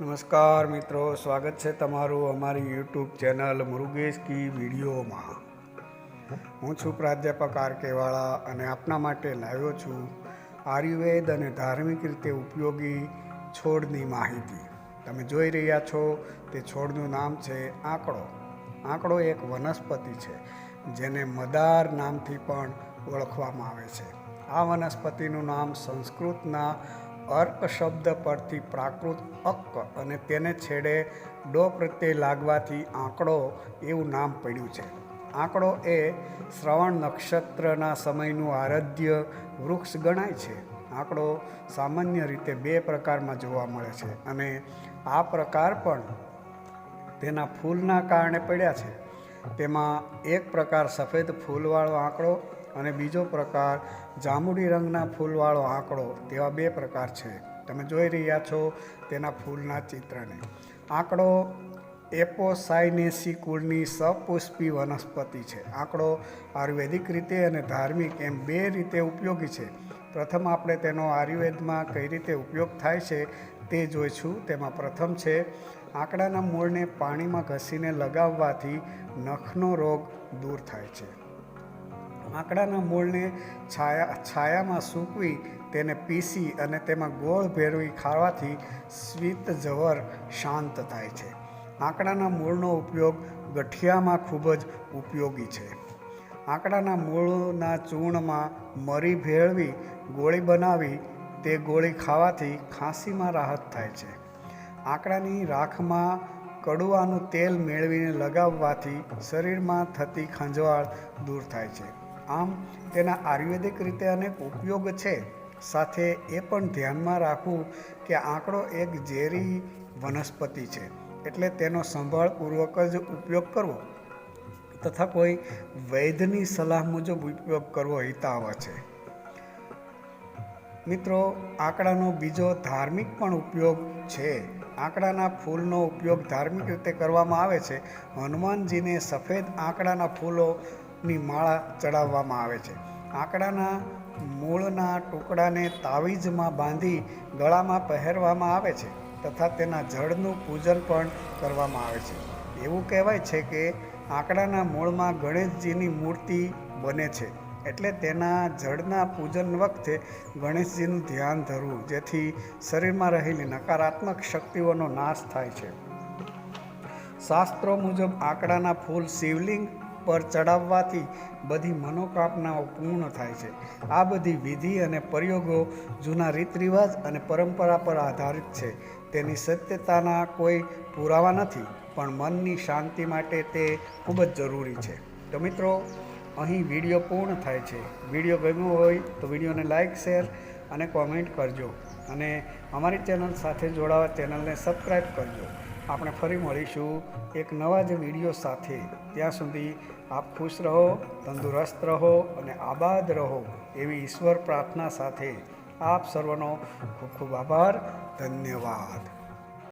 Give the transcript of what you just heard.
નમસ્કાર મિત્રો, સ્વાગત છે તમારું અમારી યુટ્યુબ ચેનલ મુરુગેશ કી વિડીયોમાં. હું છું પ્રાધ્યાપક આર કેવાળા અને આપના માટે લાવ્યો છું આયુર્વેદ અને ધાર્મિક રીતે ઉપયોગી છોડની માહિતી. તમે જોઈ રહ્યા છો, તે છોડનું નામ છે આંકડો. આંકડો એક વનસ્પતિ છે, જેને મદાર નામથી પણ ઓળખવામાં આવે છે. આ વનસ્પતિનું નામ સંસ્કૃતના અર્ક શબ્દ પરથી પ્રાકૃત અક્ક અને તેને છેડે ડો પ્રત્યે લાગવાથી આંકડો એવું નામ પડ્યું છે. આંકડો એ શ્રવણ નક્ષત્રના સમયનું આરાધ્ય વૃક્ષ ગણાય છે. આંકડો સામાન્ય રીતે બે પ્રકારમાં જોવા મળે છે અને આ પ્રકાર પણ તેના ફૂલના કારણે પડ્યા છે. તેમાં એક પ્રકાર સફેદ ફૂલવાળો આંકડો અને બીજો પ્રકાર, જાંબુડી રંગના ફૂલવાળો આંકડો, તેવા બે પ્રકાર છે. તમે જોઈ રહ્યા છો તેના ફૂલના ચિત્રને. આંકડો એપોસાઇનેસી કુળની સપુષ્પી વનસ્પતિ છે. આંકડો આયુર્વેદિક રીતે અને ધાર્મિક એમ બે રીતે ઉપયોગી છે. પ્રથમ આપણે તેનો આયુર્વેદમાં કઈ રીતે ઉપયોગ થાય છે તે જોઈશું. તેમાં પ્રથમ છે, આંકડાના મૂળને પાણીમાં ઘસીને લગાવવાથી નખનો રોગ દૂર થાય છે. આંકડાના મૂળને છાયા, છાયામાં સૂકવી તેને પીસી અને તેમાં ગોળ ભેરવી ખાવાથી સ્વિત જવર શાંત થાય છે. આંકડાના મૂળનો ઉપયોગ ગઠિયામાં ખૂબ જ ઉપયોગી છે. આંકડાના મૂળના ચૂર્ણમાં મરી ભેળવી ગોળી બનાવી તે ગોળી ખાવાથી ખાંસીમાં રાહત થાય છે. આંકડાની રાખમાં કડુઆનું તેલ મેળવીને લગાવવાથી શરીરમાં થતી ખંજવાળ દૂર થાય છે. આમ તેના આયુર્વેદિક રીતે અનેક ઉપયોગ છે. સાથે એ પણ ધ્યાનમાં રાખવું કે આંકડો એક ઝેરી વનસ્પતિ છે, એટલે તેનો સંભાળપૂર્વક જ ઉપયોગ કરવો. તથા કોઈ વૈદ્યની સલાહ મુજબ ઉપયોગ કરવો હિતાવહ છે. મિત્રો, આંકડાનો બીજો ધાર્મિક પણ ઉપયોગ છે. આંકડાના ફૂલનો ઉપયોગ ધાર્મિક રીતે કરવામાં આવે છે. હનુમાનજીને સફેદ આંકડાના ફૂલોની માળા ચડાવવામાં આવે છે. આંકડાના મૂળના ટુકડાને તાવીજમાં બાંધી ગળામાં પહેરવામાં આવે છે તથા તેના જળનું પૂજન પણ કરવામાં આવે છે. એવું કહેવાય છે કે આંકડાના મૂળમાં ગણેશજીની મૂર્તિ બને છે એટલે તેના જળના પૂજન વખતે ગણેશજીનું ધ્યાન ધરવું, જેથી શરીરમાં રહેલી નકારાત્મક શક્તિઓનો નાશ થાય છે. શાસ્ત્રો મુજબ આંકડાના ફૂલ શિવલિંગ પર ચડાવવાથી બધી મનોકામનાઓ પૂર્ણ થાય છે. આ બધી વિધિ અને પ્રયોગો જૂના રીત રિવાજ અને પરંપરા પર આધારિત છે. તેની સત્યતાના કોઈ પુરાવા નથી, પણ મનની શાંતિ માટે તે ખૂબ જ જરૂરી છે. તો મિત્રો, અહીં વીડિયો પૂર્ણ થાય છે. વીડિયો ગમ્યો હોય તો વિડીયોને લાઇક શેર અને કોમેન્ટ કરજો. અને અમારી ચેનલ સાથે જોડાવા ચેનલને સબસ્ક્રાઈબ કરજો. આપણે ફરી મળીશું એક નવા જ વીડિયો સાથે. ત્યાં સુધી આપ ખુશ રહો, તંદુરસ્ત રહો અને આબાદ રહો એવી ઈશ્વર પ્રાર્થના સાથે. આપ સર્વનો ખૂબ ખૂબ આભાર. ધન્યવાદ.